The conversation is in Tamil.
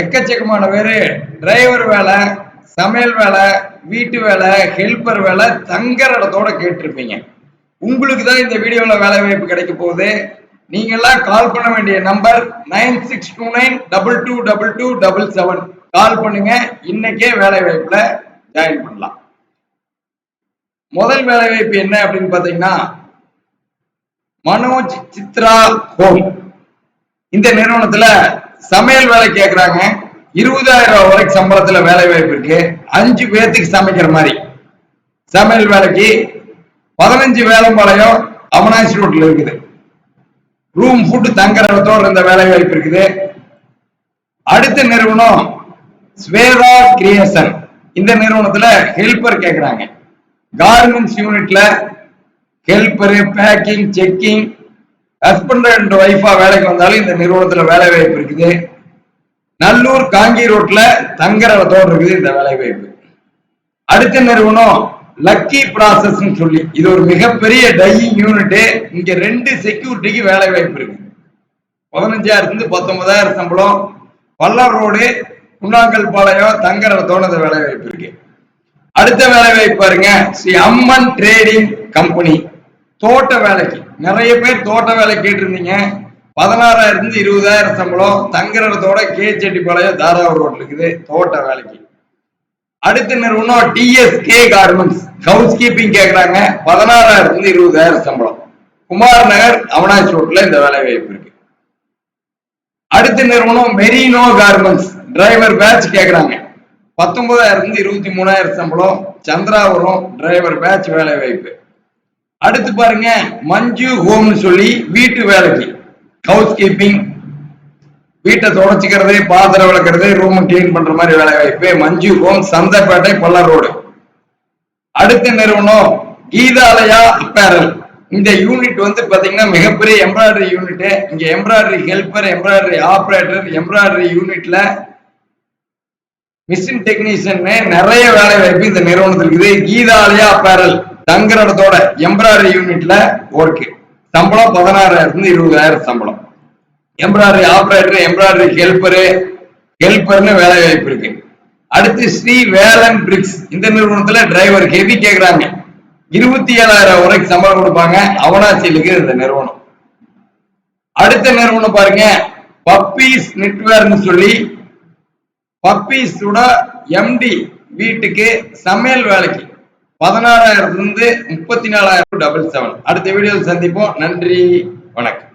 எக்கச்சக்கமான பேரு. டிரைவர் வேலை சமையல் வேலை வீட்டு வேலை ஹெல்ப்பர் வேலை தங்குற இடத்தோட கேட்டிருப்பீங்க. உங்களுக்கு தான் இந்த வீடியோவில் வேலை வாய்ப்பு கிடைக்க போகுது. நீங்கெல்லாம் கால் பண்ண வேண்டிய number nine six two nine double two double two double seven call பண்ணுங்க. இன்னைக்கே வேலை வாய்ப்புல ஜாயின் பண்ணலாம். முதல் வேலை வாய்ப்பு என்ன அப்படின்னு பாத்தீங்கன்னா மனோஜ் சித்ரா ஹோம். இந்த நிறுவனத்துல சமையல் வேலை கேட்கறாங்க இருபதாயிரம் ரூபாய் வரைக்கும் சம்பளத்துல வேலை வாய்ப்பு இருக்கு. அஞ்சு பேர்த்துக்கு சமைக்கிற மாதிரி. சமையல் வேலைக்கு பதினஞ்சு வேலம்பாளையம் அவனாசி ரோட்ல இருக்குது. ரூம் ஃபுட்டு தங்குற இடத்தோட இருந்த வேலை வாய்ப்பு இருக்குது. அடுத்த நிறுவனம் ஸ்வேதா கிரியேஷன். இந்த நிறுவனத்துல ஹெல்ப்பர் கேட்கறாங்க கார்மெண்ட்ஸ் யூனிட்ல helper packing checking husband and ஒய்ஃபா வேலைக்கு வந்தாலும் இந்த நிறுவனத்துல வேலை வாய்ப்பு இருக்குது. நல்லூர் காங்கி ரோட்ல தங்குற இடத்தோடு இருக்குது இந்த வேலை வாய்ப்பு. அடுத்த நிறுவனம் லக்கி ப்ராசஸ் சொல்லி இது ஒரு மிகப்பெரிய டையிங் யூனிட் இங்க ரெண்டு செக்யூரிட்டிக்கு வேலை வாய்ப்பு இருக்கு. பதினஞ்சாயிரத்துல இருந்து பத்தொன்பதாயிரம் சம்பளம். பல்லர் ரோடு குன்னாங்கல் பாளையம் தங்குற இடத்தோட வேலை வாய்ப்பு இருக்கு. அடுத்த வேலை வாய்ப்பு பாருங்க ஸ்ரீ அம்மன் ட்ரேடிங் கம்பெனி தோட்ட வேலைக்கு. நிறைய பேர் தோட்ட வேலை கேட்டிருந்தீங்க. பதினாறாயிரம் இருந்து இருபதாயிரம் சம்பளம் தங்குறதோட கே செட்டிப்பாளையம் தாராவூர் ரோட்ல இருக்குது. தோட்ட வேலைக்கு. அடுத்த நிறுவனம் டிஎஸ்கே கார்மெண்ட்ஸ் ஹவுஸ் கீப்பிங் கேட்குறாங்க பதினாறாயிரம் இருந்து இருபதாயிரம் சம்பளம். குமார் நகர் அவனாசி ரோட்ல இந்த வேலை வாய்ப்பு இருக்கு. அடுத்த நிறுவனம் மெரினோ கார்மெண்ட்ஸ் டிரைவர் பேட்ச் கேட்குறாங்க பத்தொன்பதாயிரம் இருந்து இருபத்தி மூணாயிரம் சம்பளம். சந்திராபுரம் டிரைவர் பேட்ச் வேலை வாய்ப்பு. அடுத்து பாருங்க மஞ்சு ஹோம்னு சொல்லி வீட்டு வேலைக்கு. ஹவுஸ் கீப்பிங் வீட்டை தொடச்சிக்கிறது பாத்திரம் விளக்குறது ரூம் கிளீன் பண்ற மாதிரி வேலை வாய்ப்பு. மஞ்சு ஹோம் சந்தைப்பேட்டை பல்ல ரோடு அடுத்த நிறுவனம் கீதாலயா அப்பேரல் இந்த யூனிட் வந்து பாத்தீங்கன்னா மிகப்பெரிய எம்ப்ராய்டரி யூனிட் இங்க embroidery helper embroidery operator embroidery யூனிட்ல மிஷின் டெக்னீஷியன் நிறைய வேலை வாய்ப்பு இந்த நிறுவனத்தில் இருக்குது கீதாலயா அப்பேரல் தங்குற இடத்தோட எம்ப்ராய்டரி யூனிட்ல ஒர்க்கு சம்பளம் பதினாறாயிரம் இருந்து இருபதாயிரம் சம்பளம். எம்ப்ராய்டரி ஆப்ரேட்டர் எம்ப்ராய்டரி ஹெல்பரு ஹெல்பர்னு வேலை வாய்ப்பு இருக்கு. அடுத்து ஸ்ரீ வேலன் பிரிக்ஸ் இந்த நிறுவனத்துல டிரைவர் ஹெவி கேக்குறாங்க. இருபத்தி ஏழாயிரம் வரைக்கும் சம்பளம் கொடுப்பாங்க. அவனாசியில் இந்த நிறுவனம். அடுத்த நிறுவனம் பாருங்க. பப்பீஸ் நெட்வேர்னு சொல்லி பப்பீஸோட எம்டி வீட்டுக்கு சமையல் வேலைக்கு. பதினாறாயிரத்துல இருந்து முப்பத்தி நாலாயிரம் டபுள் செவன் அடுத்த வீடியோவில் சந்திப்போம். நன்றி. வணக்கம்.